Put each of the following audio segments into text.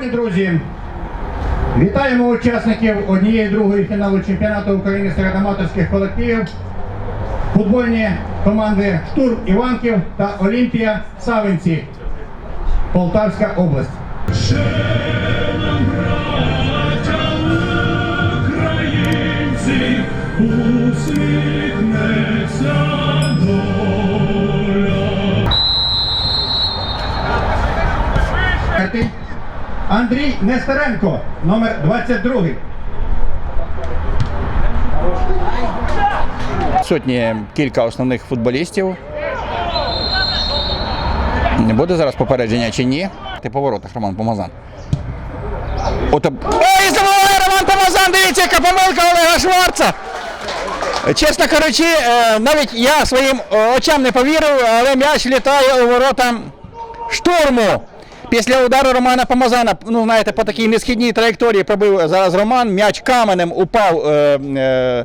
Шановні друзі, вітаємо учасників однієї другої фіналу чемпіонату України серед аматорських колективів. Футбольні команди Штурм Іванків та Олімпія Савинці, Полтавська область. Усміхнеться доля. Андрій Нестеренко, номер 22. Сотні кілька основних футболістів. Не буде зараз попередження чи ні? Ти по воротах, Роман Помазан. От... Ой, забуває Роман Помазан! Дивіться, яка помилка Олега Шварца! Чесно кажучи, е, навіть я своїм е, очам не повірив, але м'яч літає у ворота штурму. Після удару Романа Помазана, ну знаєте, по такій несхідній траєкторії пробив зараз Роман, м'яч каменем упав. Е, е,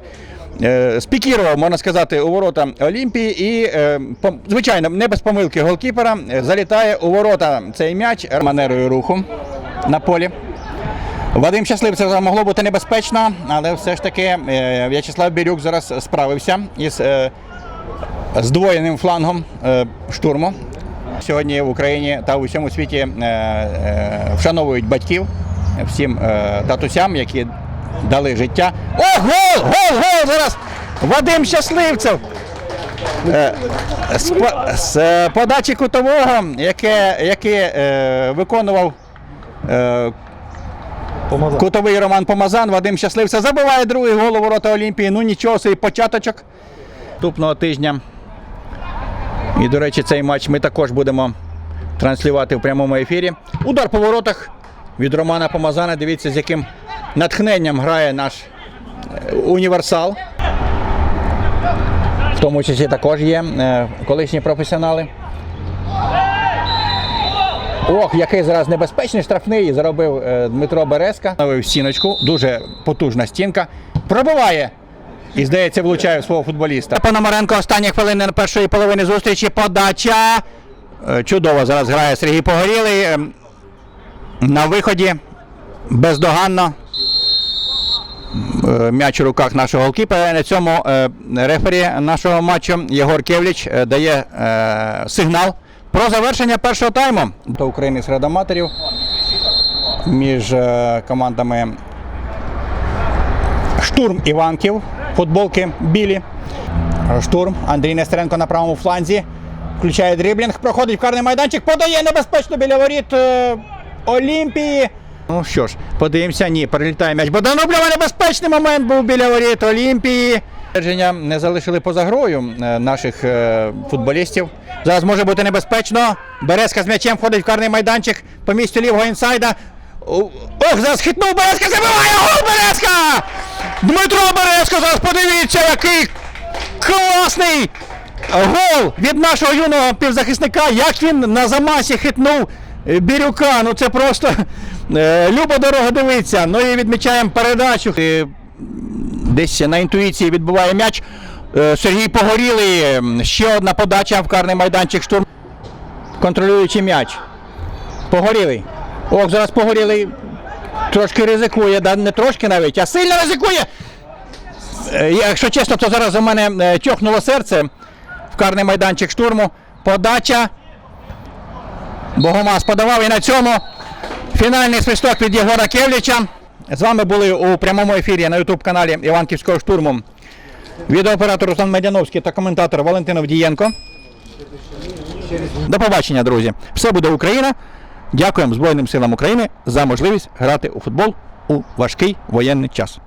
е, спікірував, можна сказати, у ворота Олімпії і, е, звичайно, не без помилки голкіпера е, залітає у ворота цей м'яч манерою руху на полі. Вадим Щасливцев це могло бути небезпечно, але все ж таки В'ячеслав Бірюк зараз справився із здвоєним флангом штурму. Сьогодні в Україні та в усьому світі е, е, вшановують батьків всім е, татусям, які дали життя. О, гол! Гол! Гол! Зараз! Вадим Щасливцев! З, подачі кутового, яке, яке е, виконував е, Кутовий Роман Помазан, Вадим Щасливця забиває другий гол у ворота Олімпії. Ну нічого, цей початочок наступного тижня. І, до речі, цей матч ми також будемо транслювати в прямому ефірі. Удар по воротах від Романа Помазана. Дивіться, з яким натхненням грає наш е, універсал. В тому числі також є е, колишні професіонали. Ох, який зараз небезпечний штрафний заробив е, Дмитро Березка. Ставив стіночку, дуже потужна стінка. Пробиває. І, здається, влучає в свого футболіста. Пономаренко останні хвилини першої половини зустрічі. Подача. Е, Чудово зараз грає Сергій Погорілий. Е, На виході. Бездоганно. Е, М'яч у руках нашого голкіпера. На цьому е, рефері нашого матчу Єгор Кевліч дає сигнал про завершення першого тайму до України серед аматорів між командами Штурм Іванків, футболки білі. Штурм Андрій Нестеренко на правому фланзі. Включає дріблінг, проходить в карний майданчик, подає небезпечно біля воріт е, Олімпії. Ну що ж, подивимося, ні, перелітає м'яч. Боданубльова небезпечний момент був біля воріт Олімпії. Ствердження Не залишили поза грою е, наших е, футболістів. Зараз може бути небезпечно. Березка з м'ячем входить в карний майданчик по місцю лівого інсайда. Ох, зараз хитнув Березка, забиває гол! Дмитро Березко, зараз подивіться, який класний гол від нашого юного півзахисника, як він на замасі хитнув Бірюка. Ну це просто е, любо дорого дивиться. Ну і відмічаємо передачу. Е, Десь на інтуїції відбуває м'яч. Е, Сергій Погорілий. Ще одна подача в карний майданчик штурм. Контролюючи м'яч. Погорілий. Ох, зараз погорілий. Трошки ризикує, да? не трошки навіть, а сильно ризикує. Е, Якщо чесно, то зараз у мене е, тьохнуло серце в карний майданчик штурму. Подача. Богомаз подавав і на цьому фінальний свисток від Єгора Кевліча. З вами були у прямому ефірі на ютуб каналі Іванківського штурму. Відеооператор Руслан Медяновський та коментатор Валентин Овдієнко. До побачення, друзі. Все буде Україна. Дякуємо Збройним силам України за можливість грати у футбол у важкий воєнний час.